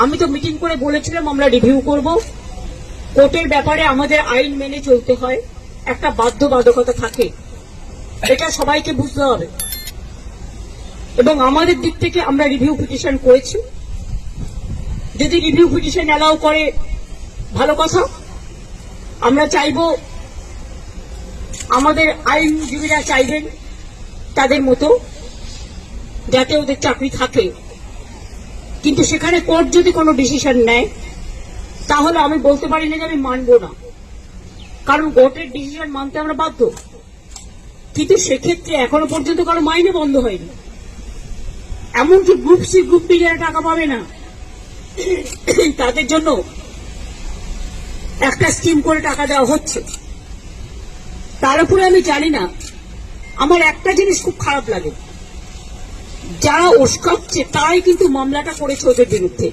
আমি তো মিটিং করে বলেছিলাম, আমরা রিভিউ করব। কোর্টের ব্যাপারে আমাদের আইন মেনে চলতে হয়। একটা বাধ্যবাধকতা থাকে। এটা সবাইকে বুঝতে হবে। এবং আমাদের দিক থেকে আমরা রিভিউ পিটিশন করেছি। যদি রিভিউ পিটিশন অ্যালাউ করে, ভালো কথা। আমরা চাইব আমাদের আইনজীবীরা চাইবেন তাদের মতো, যাতে ওদের চাকরি থাকে। কিন্তু সেখানে কোর্ট যদি কোনো ডিসিশন নেয়, তাহলে আমি বলতে পারি না যে আমি মানবো না। কারণ কোর্টের ডিসিশন মানতে আমরা বাধ্য। কিন্তু সেক্ষেত্রে এখনও পর্যন্ত কারও মাইনে বন্ধ হয়নি। এমনকি গ্রুপ সি গ্রুপ বি যারা টাকা পাবে না, তাদের জন্য একটা স্কিম করে টাকা দেওয়া হচ্ছে। তার উপরে আমি জানি না। আমার একটা জিনিস খুব খারাপ লাগে। যারা ওস্কাচ্ছে তারাই কিন্তু মামলাটা করেছে ওদের বিরুদ্ধে।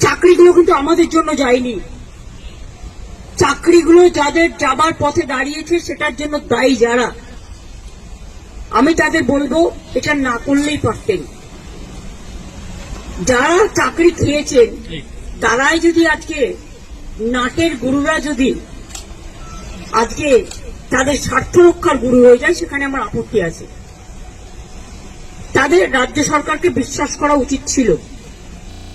চাকরিগুলো কিন্তু আমাদের জন্য যায়নি। চাকরিগুলো যাদের যাবার পথে দাঁড়িয়েছে সেটার জন্য দায়ী যারা। আমি তাদের বলব এটা না করলেই পারতেন। যারা চাকরি খেয়েছেন তারাই যদি আজকে নাটের গুরুরা যদি আজকে তাদের স্বার্থ রক্ষার গুরু হয়ে যায় সেখানে আমার আপত্তি আছে। তাদের রাজ্য সরকারকে বিশ্বাস করা উচিত ছিল।